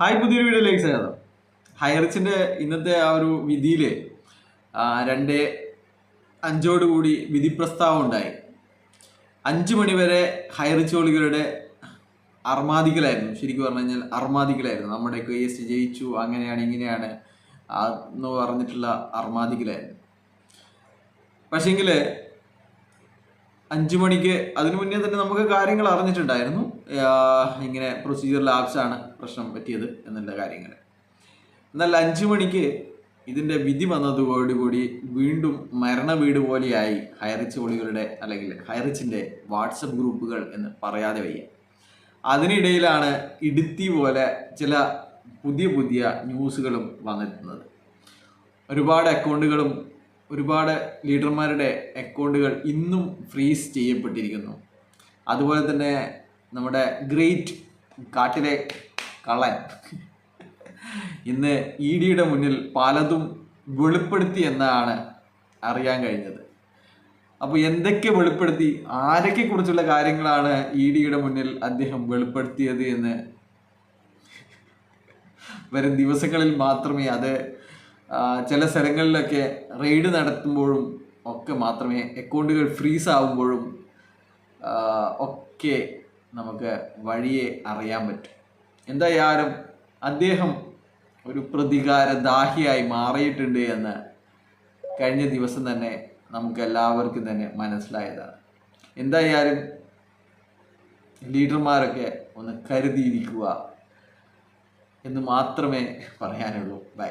Hi പുതിയൊരു വീഡിയോയിലേക്ക് സ്വാഗതം. ഹൈറിച്ചിന്റെ ഇന്നത്തെ ആ ഒരു വിധിയിൽ രണ്ട് അഞ്ചോട് കൂടി വിധി പ്രസ്താവം ഉണ്ടായി. അഞ്ചു മണിവരെ ഹൈറിച്ച് ഒളികളുടെ അർമാദിക്കലായിരുന്നു ശരിക്കും പറഞ്ഞു കഴിഞ്ഞാൽ അർമാദികളായിരുന്നു. നമ്മുടെ കേസ് ജയിച്ചു അങ്ങനെയാണ് ഇങ്ങനെയാണ് എന്ന് പറഞ്ഞിട്ടുള്ള അർമാദികളായിരുന്നു. പക്ഷെങ്കിൽ അഞ്ചു മണിക്ക് അതിനു മുന്നേ തന്നെ നമുക്ക് കാര്യങ്ങൾ അറിഞ്ഞിട്ടുണ്ടായിരുന്നു. ഇങ്ങനെ പ്രൊസീജിയർ ലാബ്സാണ് പ്രശ്നം പറ്റിയത് എന്നുള്ള കാര്യങ്ങൾ. എന്നാൽ അഞ്ചു മണിക്ക് ഇതിന്റെ വിധി വന്നതോടുകൂടി വീണ്ടും മരണ വീട് പോലെയായി ഹൈറിച്ച് ഒളികളുടെ അല്ലെങ്കിൽ ഹൈറിച്ചിന്റെ വാട്സപ്പ് ഗ്രൂപ്പുകൾ എന്ന് പറയാതെ വയ്യ. അതിനിടയിലാണ് ഇടുത്തി പോലെ ചില പുതിയ പുതിയ ന്യൂസുകളും വന്നെത്തുന്നത് ഒരുപാട് അക്കൗണ്ടുകളും ഒരുപാട് ലീഡർമാരുടെ അക്കൗണ്ടുകൾ ഇന്നും ഫ്രീസ് ചെയ്യപ്പെട്ടിരിക്കുന്നു. അതുപോലെ തന്നെ നമ്മുടെ ഗ്രേറ്റ് കാട്ടിലെ കള്ളൻ. ഇന്ന് ഇ ഡിയുടെ മുന്നിൽ പലതും വെളിപ്പെടുത്തി എന്നാണ് അറിയാൻ കഴിഞ്ഞത്. അപ്പോൾ എന്തൊക്കെ വെളിപ്പെടുത്തി ആരൊക്കെ കുറിച്ചുള്ള കാര്യങ്ങളാണ് ഇ ഡിയുടെ മുന്നിൽ അദ്ദേഹം വെളിപ്പെടുത്തിയത് എന്ന് വരും ദിവസങ്ങളിൽ മാത്രമേ അത് ചില സ്ഥലങ്ങളിലൊക്കെ റെയ്ഡ് നടത്തുമ്പോഴും ഒക്കെ മാത്രമേ അക്കൗണ്ടുകൾ ഫ്രീസ് ആവുമ്പോഴും ഒക്കെ നമുക്ക് വഴിയെ അറിയാൻ പറ്റും. എന്തായാലും അദ്ദേഹം ഒരു പ്രതികാരദാഹിയായി മാറിയിട്ടുണ്ട് എന്ന് കഴിഞ്ഞ ദിവസം തന്നെ നമുക്ക് എല്ലാവർക്കും തന്നെ മനസ്സിലായതാണ്. എന്തായാലും ലീഡർമാരൊക്കെ ഒന്ന് കരുതിയിരിക്കുക എന്ന് മാത്രമേ പറയാനുള്ളൂ. ബൈ.